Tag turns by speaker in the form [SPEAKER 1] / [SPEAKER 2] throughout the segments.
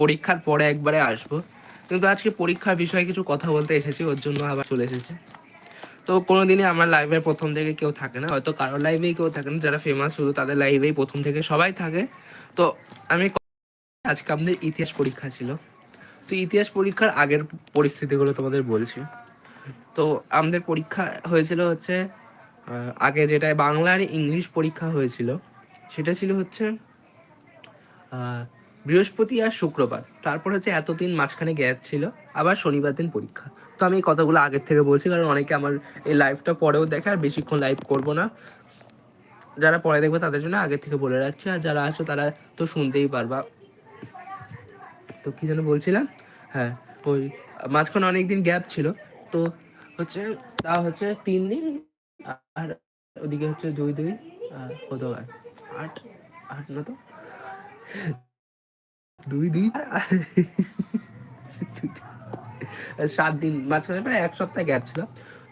[SPEAKER 1] পরীক্ষার পরে একবারে আসব। কিন্তু আজকে পরীক্ষার বিষয়ে কিছু কথা বলতে এসেছি, ওর জন্য আবার চলে এসেছি। তো কোনোদিনই আমার লাইভের প্রথম থেকে কেউ থাকে না, হয়তো কারোর লাইভেই কেউ থাকে না, যারা ফেমাস শুধু তাদের লাইভেই প্রথম থেকে সবাই থাকে। তো আমি আজকে আমাদের ইতিহাস পরীক্ষা ছিল। তো ইতিহাস পরীক্ষার আগের পরিস্থিতিগুলো তোমাদের বলছি। তো আমাদের পরীক্ষা হয়েছিল হচ্ছে আগে যেটা বাংলা আর ইংলিশ পরীক্ষা হয়েছিল, সেটা ছিল হচ্ছে বৃহস্পতি আর শুক্রবার। তারপর হচ্ছে এতদিন মাঝখানে গ্যাপ ছিল, আবার শনিবার দিন পরীক্ষা। তো আমি এই কথাগুলো আগের থেকে বলছি, কারণ অনেকে আমার এই লাইভটা পরেও দেখে, আর বেশিক্ষণ লাইভ করব না। যারা পরে দেখবে তাদের জন্য আগে থেকে বলে রাখছি, আর যারা আছো তারা তো শুনতেই পারবা। তো কি যেন বলছিলাম? হ্যাঁ ওই মাঝখানে অনেক দিন গ্যাপ ছিল, তো হচ্ছে তা হচ্ছে তিন দিন, আর ওদিকে হচ্ছে দুই দুই, আর কত আট আট না তো? দুই দুই সাত দিন। মাঝখানে প্রায় এক সপ্তাহ গ্যাপ ছিল।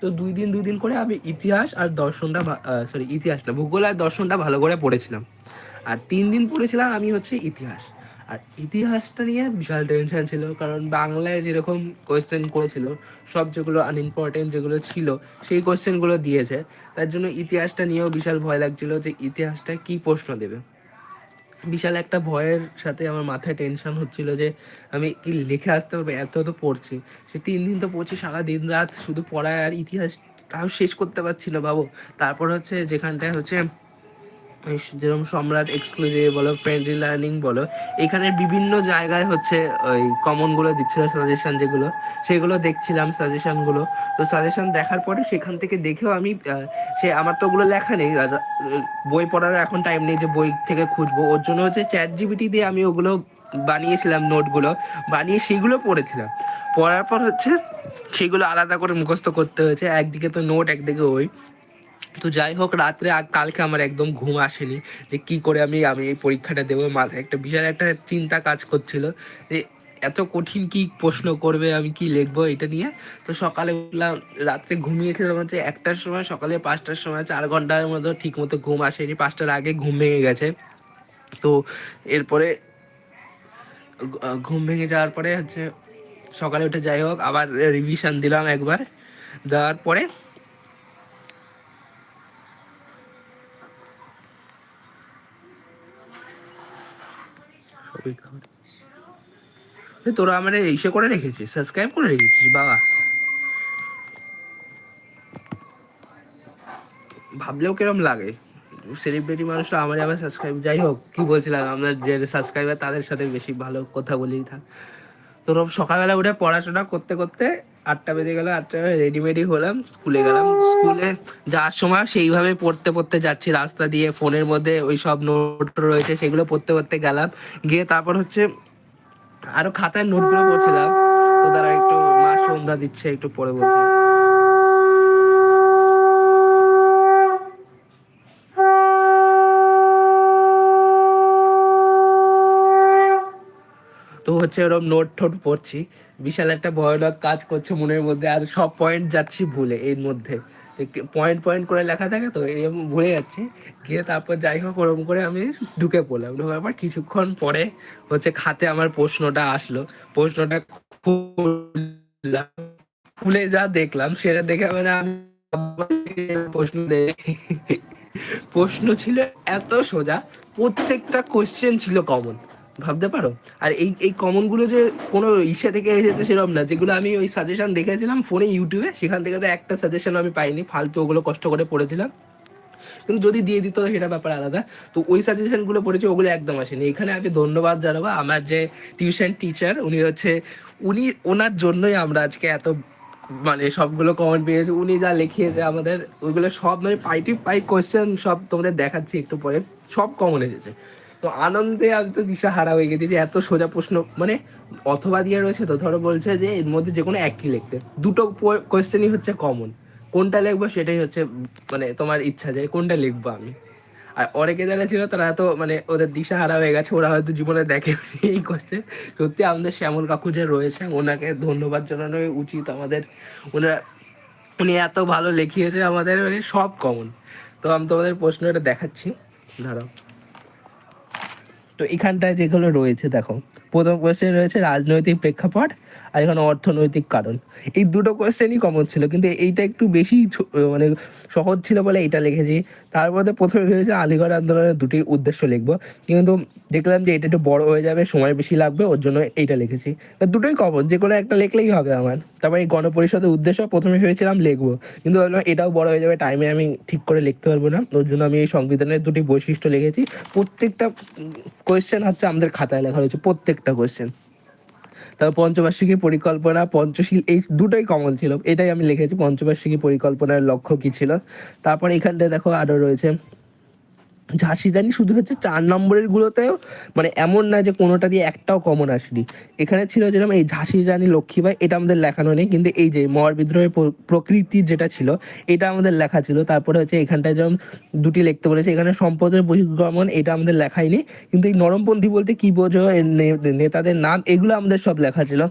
[SPEAKER 1] তো দুই দিন দুই দিন করে আমি ইতিহাস আর দর্শনটা সরি ইতিহাস না, ভূগোল আর দর্শনটা ভালো করে পড়েছিলাম। আর তিন দিন পড়েছিলাম আমি হচ্ছে ইতিহাস। আর ইতিহাসটা নিয়ে বিশাল টেনশন ছিল, কারণ বাংলায় যেরকম কোয়েশ্চেন করেছিল, সব যেগুলো আনইম্পর্টেন্ট যেগুলো ছিল, সেই কোয়েশ্চেনগুলো দিয়েছে। তার জন্য ইতিহাসটা নিয়েও বিশাল ভয় লাগছিল যে ইতিহাসটা কি প্রশ্ন দেবে। বিশাল একটা ভয়ের সাথে আমার মাথায় টেনশন হচ্ছিল যে আমি কি লিখে আসতে পারব? এত তো পড়ছি। সে তিন দিন তো পড়ছি সারা দিন রাত শুধু পড়ায় আর ইতিহাস তাও শেষ করতে পারছি না বাবু। তারপর হচ্ছে যেখানটায় হচ্ছে যেরকম সম্রাট এক্সক্লুসিভ বলো ফ্রেন্ডলি লার্নিং বলো, এখানে বিভিন্ন জায়গায় হচ্ছে ওই কমনগুলো দিচ্ছিল সাজেশন যেগুলো, সেগুলো দেখছিলাম সাজেশনগুলো তো সাজেশন দেখার পরে সেখান থেকে দেখেও আমি সে আমার তো ওগুলো লেখা নেই বই পড়ার এখন টাইম নেই যে বই থেকে খুঁজবো। ওর জন্য হচ্ছে চ্যাট জিবিটি দিয়ে আমি ওগুলো বানিয়েছিলাম নোটগুলো, বানিয়ে সেগুলো পড়েছিলাম। পড়ার পর হচ্ছে সেগুলো আলাদা করে মুখস্থ করতে হয়েছে, একদিকে তো নোট, একদিকে ওই তো যাই হোক, রাত্রে কালকে আমার একদম ঘুম আসেনি যে কি করে আমি আমি এই পরীক্ষাটা দেবো মাথায়। একটা বিশাল একটা চিন্তা কাজ করছিল যে এত কঠিন কি প্রশ্ন করবে, আমি কি লিখব এটা নিয়ে। তো সকালে উঠলাম, রাত্রে ঘুমিয়েছিলাম হচ্ছে একটার সময়, সকালে পাঁচটার সময়, চার ঘণ্টার মতো ঠিক মতো ঘুম আসেনি, পাঁচটার আগে ঘুম ভেঙে গেছে। তো এরপরে ঘুম ভেঙে যাওয়ার পরে হচ্ছে সকালে উঠে যাই হোক, আবার রিভিশন দিলাম একবার। দেওয়ার পরে এ, তোরা আমার ইসে করে রেখেছিস? সাবস্ক্রাইব করে রেখেছিস বাবা। ভাবলেও কিরম লাগে? সেলিব্রিটি মানুষরা আমার আবার সাবস্ক্রাইব যাই হোক কি বলছিলাম আমরা যে সাবস্ক্রাইবার তাদের সাথে বেশি ভালো কথা বলেই থাক। তোর সকালবেলা উঠে পড়াশোনা করতে করতে আটটা বেজে গেল, আটটা রেডিমেডি হলাম, স্কুলে গেলাম। স্কুলে যাওয়ার সময় সেইভাবে পড়তে পড়তে যাচ্ছি, রাস্তা দিয়ে, ফোনের মধ্যে ওই সব নোট রয়েছে, সেগুলো পড়তে পড়তে গেলাম। গিয়ে তারপর হচ্ছে আরও খাতায় নোটগুলো পড়ছিলাম, তো তারা একটু মা সন্ধ্যা দিচ্ছে, একটু পরে বলছি হচ্ছে ওরকম নোট ঠোট পড়ছি। বিশাল একটা ভয়ানক কাজ করছে মনের মধ্যে আর সব পয়েন্ট যাচ্ছি ভুলে এর মধ্যে। পয়েন্ট পয়েন্ট করে লেখা থাকে তো এরকম ভুলে যাচ্ছি। গিয়ে তারপর যাই হোক, ওরকম করে আমি ঢুকে পড়লাম। ঢোকার পর কিছুক্ষণ পরে হচ্ছে খাতে আমার প্রশ্নটা আসলো। প্রশ্নটা খুললাম। খুলে যা দেখলাম, সেটা দেখে মানে আমি প্রশ্ন প্রশ্ন ছিল এত সোজা, প্রত্যেকটা কোশ্চেন ছিল কমন ভাবতে পারো? আর এই এই কমনগুলো যে কোনো ইসে থেকে এসেছে সেরকম না, যেগুলো আমি ওই সাজেশন দেখেছিলাম ফোনে ইউটিউবে সেখান থেকে তো একটা সাজেশন আমি পাইনি, ফালতু ওগুলো কষ্ট করে পড়েছিলাম। কিন্তু যদি দিয়ে দিত সেটা ব্যাপার আলাদা। তো ওই সাজেশনগুলো পড়েছি, ওগুলো একদম আসেনি। এখানে আমি ধন্যবাদ জানাব আমার যে টিউশন টিচার উনি হচ্ছে, উনি ওনার জন্যই আমরা আজকে এত মানে সবগুলো কমেন্ট পেয়েছি। উনি যা লিখিয়েছে আমাদের, ওইগুলো সব মানে পাইটি পাই কোয়েশ্চেন সব তোমাদের দেখাচ্ছি একটু পরে। সব কমন এসেছে। তো আনন্দে আমি তো দিশা হারা হয়ে গেছি যে এত সোজা প্রশ্ন মানে অথবা দিয়ে রয়েছে তো, ধরো বলছে যে এর মধ্যে যে কোনো একই লিখতে। দুটো কোয়েশ্চেনই হচ্ছে কমন কোনটা লিখব সেটাই হচ্ছে মানে তোমার ইচ্ছা যে কোনটা লিখব আমি। আর অনেকে যারা ছিল তারা তো মানে ওদের দিশা হারা হয়ে গেছে, ওরা হয়তো জীবনে দেখে এই করছে সত্যি আমাদের শ্যামল কাকু যে রয়েছে, ওনাকে ধন্যবাদ জানানো উচিত আমাদের। ওনারা উনি এত ভালো লিখিয়েছে আমাদের মানে সব কমন তো আমি তোমাদের প্রশ্ন এটা দেখাচ্ছি। দাঁড়াও। তো এখানটায় যেগুলো রয়েছে দেখো প্রথম কোয়েশ্চেন রয়েছে রাজনৈতিক প্রেক্ষাপট আর এখানে অর্থনৈতিক কারণ। এই দুটো কোয়েশ্চেনই কমন ছিল, কিন্তু এইটা একটু বেশি মানে সহজ ছিল বলে এইটা লিখেছি। তারপরে প্রথমে ভেবেছি আলিগড় আন্দোলনের দুটি উদ্দেশ্য লিখব, কিন্তু দেখলাম যে এটা একটু বড় হয়ে যাবে, সময় বেশি লাগবে, ওর জন্য এইটা লিখেছি। দুটোই কমন যে কোনো একটা লিখলেই হবে আমার। তারপরে এই গণপরিষদের উদ্দেশ্য প্রথমে ভেবেছিলাম লিখব, কিন্তু এটাও বড় হয়ে যাবে টাইমে আমি ঠিক করে লিখতে পারব না। ওর জন্য আমি এই সংবিধানের দুটি বৈশিষ্ট্য লিখেছি। প্রত্যেকটা কোয়েশ্চেন হচ্ছে আমাদের খাতায় লেখা রয়েছে, প্রত্যেকটা। কোয়েশ্চেন তারপর পঞ্চবার্ষিকী পরিকল্পনা, পঞ্চশীল, এই দুটোই কমন ছিল। এটাই আমি লিখেছি, পঞ্চবার্ষিকী পরিকল্পনার লক্ষ্য কি ছিল? তারপর এখানটায় দেখো আরও রয়েছে। ঝাঁসি রানী শুধু হচ্ছে চার নম্বরের গুলোতেও মানে এমন না যে কোনোটা দিয়ে একটাও কমন আসেনি। এখানে ছিল যেরকম এই ঝাঁসি রানী লক্ষ্মীবাই এটা আমাদের লেখানো নেই, কিন্তু এই যে মহার বিদ্রোহের প্র- প্রকৃতি যেটা ছিল, এটা আমাদের লেখা ছিল। তারপরে হচ্ছে এখানটায় যেরকম দুটি লিখতে বলেছে, এখানে সম্পদের বহির্গমন, এটা আমাদের লেখাই নেই। কিন্তু এই নরমপন্থী বলতে কি বোঝো নেতাদের নাম, এগুলো আমাদের সব লেখা ছিল।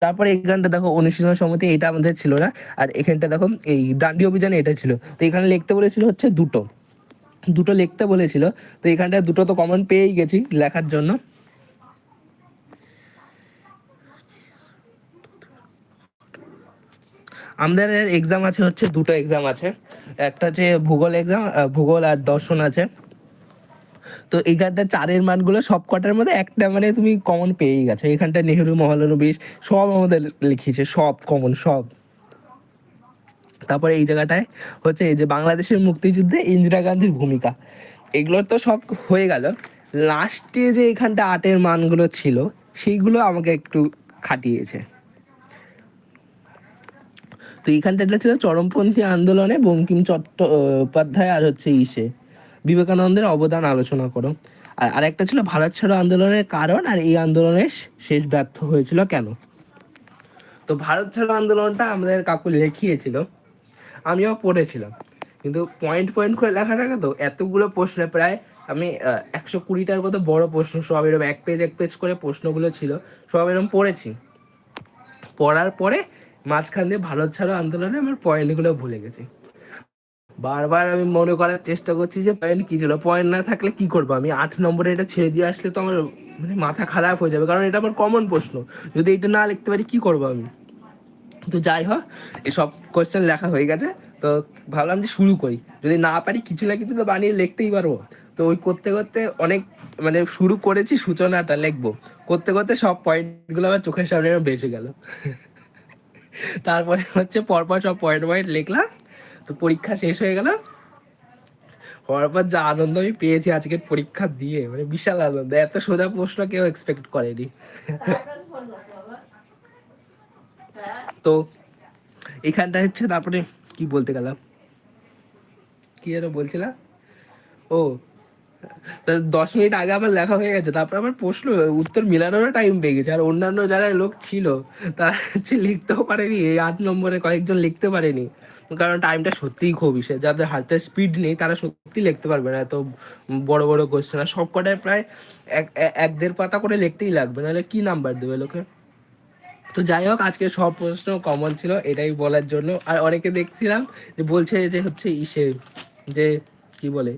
[SPEAKER 1] তারপরে এখানটা দেখো অনুশীলন সমিতি, এটা আমাদের ছিল না। আর এখানটা দেখো এই ডান্ডি অভিযানে এটা ছিল। তো এখানে লিখতে বলেছিল হচ্ছে দুটো। দুটো লিখতে বলেছিল, তো এখানটায় দুটো তো কমন পেয়েই গেছি লেখার জন্য। আমাদের এক্সাম আছে হচ্ছে, দুটো এক্সাম আছে। একটা হচ্ছে ভূগোল এক্সাম ভূগোল আর দর্শন আছে। তো এইখানটা চারের মানগুলো সব কটার মধ্যে একটা মানে তুমি কমন পেয়েই গেছো। এখানটা নেহেরু মহলানবিশ সব আমাদের লিখিয়েছে, সব কমন সব। তারপরে এই জায়গাটায় হচ্ছে এই যে বাংলাদেশের মুক্তিযুদ্ধে ইন্দিরা গান্ধীর ভূমিকা। এগুলো তো সব হয়ে গেল। লাস্টে যে এখানটা আটের মানগুলো ছিল, সেইগুলো আমাকে একটু খাটিয়েছে। তো এইখানটা এটা ছিল চরমপন্থী আন্দোলনে বঙ্কিম চট্টোপাধ্যায় আর হচ্ছে ইসে। বিবেকানন্দের অবদান আলোচনা করো। আর আরেকটা ছিল ভারত ছাড়ো আন্দোলনের কারণ, আর এই আন্দোলনের শেষ ব্যর্থ হয়েছিল কেন? তো ভারত ছাড়ো আন্দোলনটা আমাদের কাকু লিখিয়েছিল। আমিও পড়েছিলাম। কিন্তু পয়েন্ট পয়েন্ট করে লেখা থাকে তো, এতগুলো প্রশ্নে, প্রায় আমি একশো কুড়িটার মতো বড় প্রশ্ন, সব এরকম এক পেজ এক পেজ করে প্রশ্নগুলো ছিল, সব এরকম পড়েছি। পড়ার পরে মাঝখান দিয়ে ভারত ছাড়ো আন্দোলনে আমার পয়েন্টগুলো ভুলে গেছি। বারবার আমি মনে করার চেষ্টা করছি যে পয়েন্ট কি ছিল? পয়েন্ট না থাকলে কি করব আমি? আট নম্বরে এটা ছেড়ে দিয়ে আসলে তো আমার মানে মাথা খারাপ হয়ে যাবে, কারণ এটা আমার কমন প্রশ্ন। যদি এটা না লিখতে পারি কি করব আমি? তো যাই হোক, এসব কোয়েশ্চেন লেখা হয়ে গেছে। তো ভাবলাম যে শুরু করি। যদি না পারি, কিছু না কিছু তো বানিয়ে লিখতেই পারব। তো ওই করতে করতে অনেক মানে শুরু করেছি সূচনাটা লিখব। করতে করতে সব পয়েন্টগুলো আমার চোখের সামনে ভেসে গেল। তারপরে হচ্ছে পরপর সব পয়েন্ট পয়েন্ট লিখলাম। তো পরীক্ষা শেষ হয়ে গেল। হওয়ার পর যা আনন্দ আমি পেয়েছি আজকের পরীক্ষা দিয়ে মানে বিশাল আনন্দ। এত সোজা প্রশ্ন কেউ এক্সপেক্ট করেনি। তো এখানটা হচ্ছে তারপরে কি বলতে গেলাম? কি যেন বলছিলাম ও দশ মিনিট আগে আমার লেখা হয়ে গেছে, তারপরে আমার প্রশ্ন, উত্তর মিলানোরও টাইম পেয়ে গেছে। আর অন্যান্য যারা লোক ছিল, তারা হচ্ছে লিখতেও পারেনি, এই আট নম্বরে কয়েকজন লিখতে পারেনি। কারণ টাইমটা সত্যিই খুব সে যাদের হাতে স্পিড নেই, তারা সত্যি লিখতে পারবে না। এত বড় বড় কোয়েশ্চেন আর সব কটায় প্রায় এক- এক দেড় পাতা করে লিখতেই লাগবে, নাহলে কি নাম্বার দেবে লোকে? তো যাই হোক, আজকে সব প্রশ্ন কমন ছিল, এটাই বলার জন্য। আর অনেকে দেখছিলাম যে বলছে যে হচ্ছে ইসে, যে কি বলে,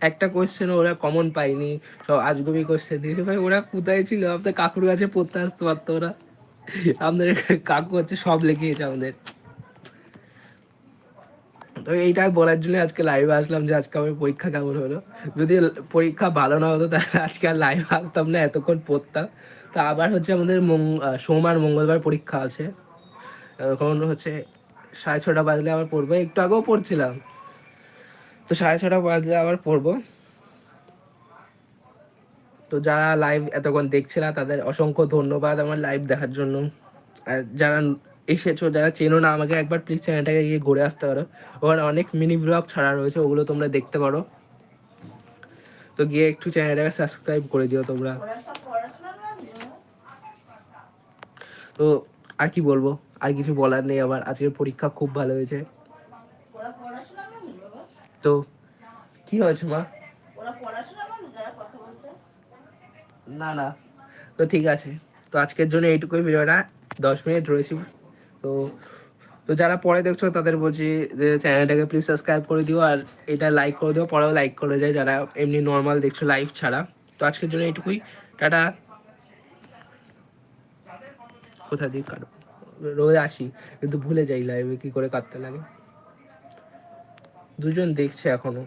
[SPEAKER 1] একটা কোয়েশ্চেন ওরা কমন পায়নি, সব আজগবি কোয়েশ্চেন দিয়েছে। ভাই, ওরা কোথায় ছিল? আপনার কাকুর কাছে পড়তে আসতে পারতো ওরা। আপনাদের কাকু হচ্ছে সব লিখিয়েছে আমাদের। তো এইটাই বলার জন্য আজকে লাইভে আসলাম যে আজকে আমার পরীক্ষা কেমন হলো। যদি পরীক্ষা ভালো না হতো তাহলে আজকে আর লাইভে আসতাম না এতক্ষণ পড়তাম। তো আবার হচ্ছে আমাদের মং- আহ, সোম আর মঙ্গলবার পরীক্ষা আছে। এখন হচ্ছে সাড়ে ছটা বাজলে আবার পড়ব। একটু আগেও পড়ছিলাম। তো সাড়ে ছটা বাজলে আবার পড়ব। তো যারা লাইভ এতক্ষণ দেখছিল তাদের অসংখ্য ধন্যবাদ আমার লাইভ দেখার জন্য। আর যারা এসেছ, যারা চেনো না, আমাকে একবার প্লিজ চ্যানেলটাকে গিয়ে ঘুরে আসতে পারো। ওখানে অনেক মিনি ব্লগ ছাড়া রয়েছে, ওগুলো তোমরা দেখতে পারো। তো গিয়ে একটু চ্যানেলটাকে সাবস্ক্রাইব করে দিও তোমরা। তো আর কি বলব, আর কিছু বলার নেই আবার আজকের পরীক্ষা খুব ভালো হয়েছে। তো কি হয়েছে মা? না না। তো ঠিক আছে। তো আজকের জন্য এইটুকুই, ভিডিওটা দশ মিনিট রয়েছে। তো তো যারা পরে দেখছ তাদের বলছি যে চ্যানেলটাকে প্লিজ সাবস্ক্রাইব করে দিও আর এটা লাইক করে দিও, পরেও লাইক করে যায় যারা এমনি নর্মাল দেখছ লাইভ ছাড়া। তো আজকের জন্য এইটুকুই। টাটা। কোথা দিয়ে কাটো? রোজ আসি, কিন্তু ভুলে যাই লাইভে কি করে কাটতে লাগে। দুজন দেখছে এখনও।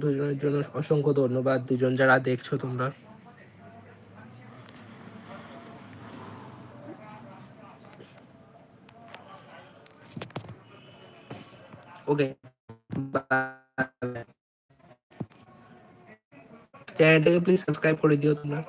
[SPEAKER 1] দুজনের জন্য অসংখ্য ধন্যবাদ। দুজন যারা দেখছ তোমরা। চ্যানেলটাকে প্লিজ সাবস্ক্রাইব করে দিও তোমরা